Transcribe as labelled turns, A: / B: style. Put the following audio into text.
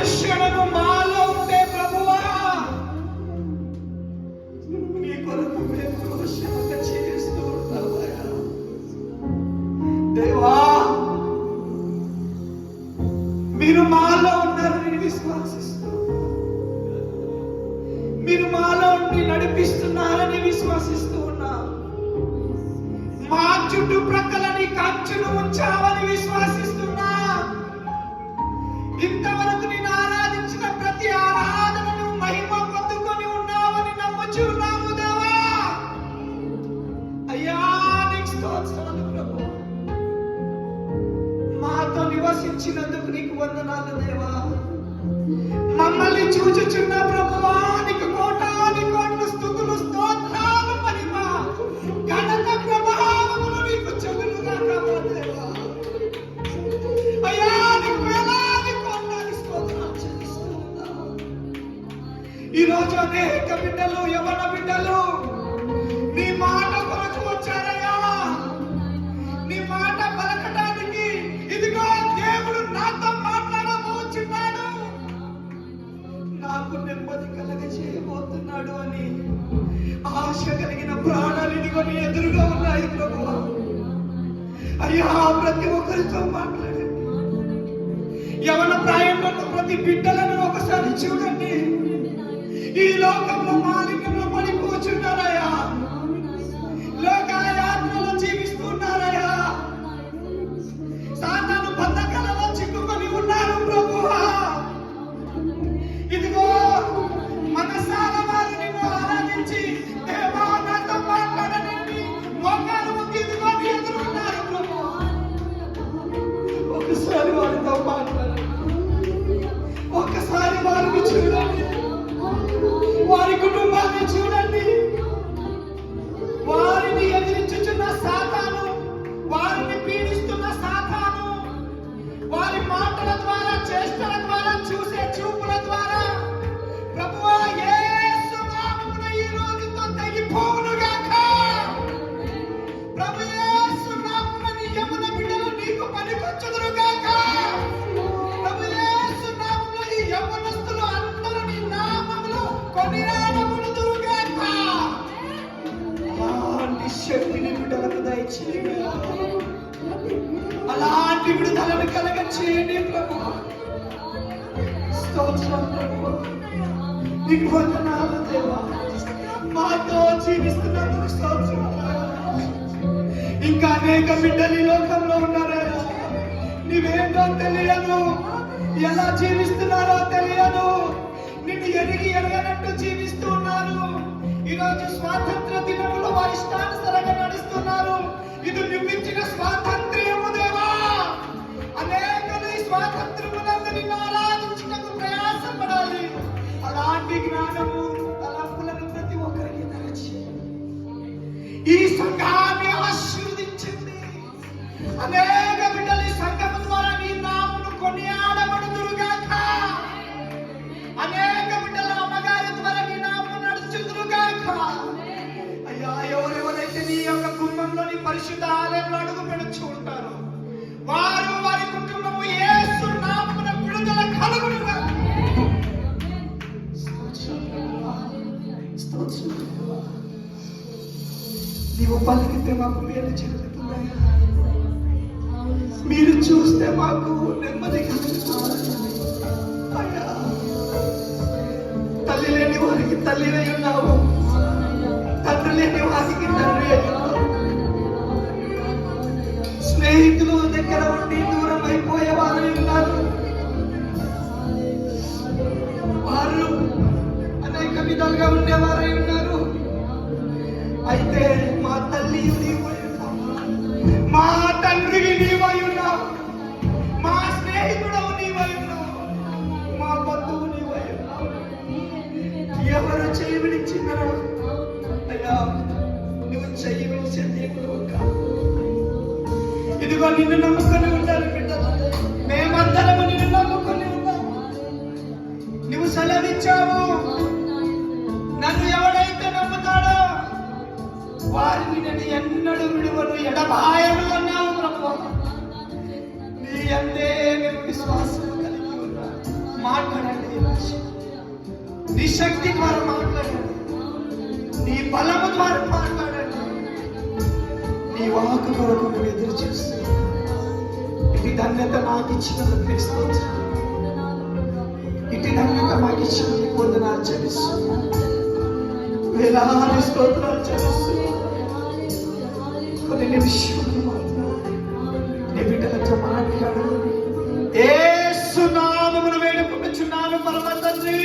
A: దర్శనము మాలో ఉంటే ప్రభువా. నీ కొరకు మేము రోషముగా చేస్తూ దేవా మీరు మాలో ఉన్నారని విశ్వాసిస్తూ మీరు మాలో ఉండి నడిపిస్తున్నారని విశ్వసిస్తూ ఉన్నా మా చుట్టూ నీ కంచును ఉంచావని విశ్వసిస్తున్నా ఇంతవరకు నేను ఆరాధించిన ప్రతి ఆరాధనను మహిమ పొందుకొని ఉన్నావని నమ్ముచున్నాము దేవా. అయ్యా నీకు స్తోత్రాలు ప్రభు. మాతో నివసించినందుకు నీకు వందనాలు దేవా. మమ్మల్ని చూచుచున్న ప్రభువానికి ఈ రోజు అనేక బిడ్డలు యవన బిడ్డలు నీ మాట కొరకు వచ్చారయ్యా. నీ మాట పలకటానికి ఇదిగో దేవుడు నాతో మాట్లాడబోచున్నాడు నాకు నెమ్మది కలగ చేయబోతున్నాడు అని ఆశ కలిగిన ప్రాణాలు ఇదిగోని ఎదురుగా ఉన్నాయి ప్రభు అయ్యా ప్రతి ఒక్కరితో మాట్లాడండి. యవన ప్రాయంలో ఉన్న ప్రతి బిడ్డలను ఒకసారి చూడండి. ఈ లోకంలో మాలిన్యంలో పడిపోచున్నారయ్యా అలాంటి విడుదలను కలగ చేయండి ప్రభు. స్తోత్రం ప్రభు. నీకు వందనాలు దేవా. మాతో జీవిస్తున్నందుకు స్తోత్రం ఇంకా అనేక బిడ్డలు ఈ లోకంలో ఉన్నారయ్యా నీవేంటో తెలియదు. ఎలా జీవిస్తున్నారో తెలియదు. నిన్ను ఎరిగి ఎరగనట్టు జీవిస్తూ ఉన్నారు. ఈరోజు స్వాతంత్ర దినములో వారి ఇష్టానుసరంగా నడుస్తున్నారు. ఇది నిర్మించిన స్వాతంత్ర్యం అనేకలు స్వాతంత్రములందరినీ స్వాతంత్రమునందు నిన్ను ఆరాధించటకు ప్రయాసపడాలి అలాంటి జ్ఞానము తలంపులను ప్రతి ఒక్కరికి తెరచి. ఈ సంఘాన్ని ఆశీర్వదించింది అనేక మాకు మేలు జరుగుతుందయ్యా మీరు చూస్తే మాకు నెమ్మది తల్లి లేని వారికి తల్లి ఉన్నావు. తండ్రి లేని వారికి తండ్రి స్నేహితులు దగ్గర ఉండి దూరం అయిపోయే వారు ఉన్నారు. వారు అనేక విధాలుగా ఉండేవారై ఉన్నారు. అయితే మా తల్లి ఇదిగో నిన్ను నమ్ముకొని ఉంటారు బిడ్డలు మేమందరము నిన్ను నమ్ముకొని ఉన్నాము. నువ్వు సెలవిచ్చావు. నన్ను ఎవడైతే నమ్ముతాడో వారిని నేను ఎన్నడూ విడువను ఎడబాయను అన్నావు ప్రభు. నీ అందే మేము విశ్వాసం కలిగి ఉన్నా మాట్లాడండి నీ శక్తి ద్వారా మాట్లాడండి. నీ బలము ద్వారా మాట్లాడండి. నీ వాక్ కొరకు నువ్వు ఎదురు చూస్తున్నాం. ఇటు ధన్యత నాకు ఇచ్చినందుకు ఇటు ధన్యత మాకు ఇచ్చిన పొందనాలు చెల్లిస్తున్నాం. వేలాది స్తోత్రాలు చెల్లిస్తున్నాం. కొన్ని నిమిషాలు ఏ సునామమును వేడుకుంటున్నాను పరమ తండ్రి.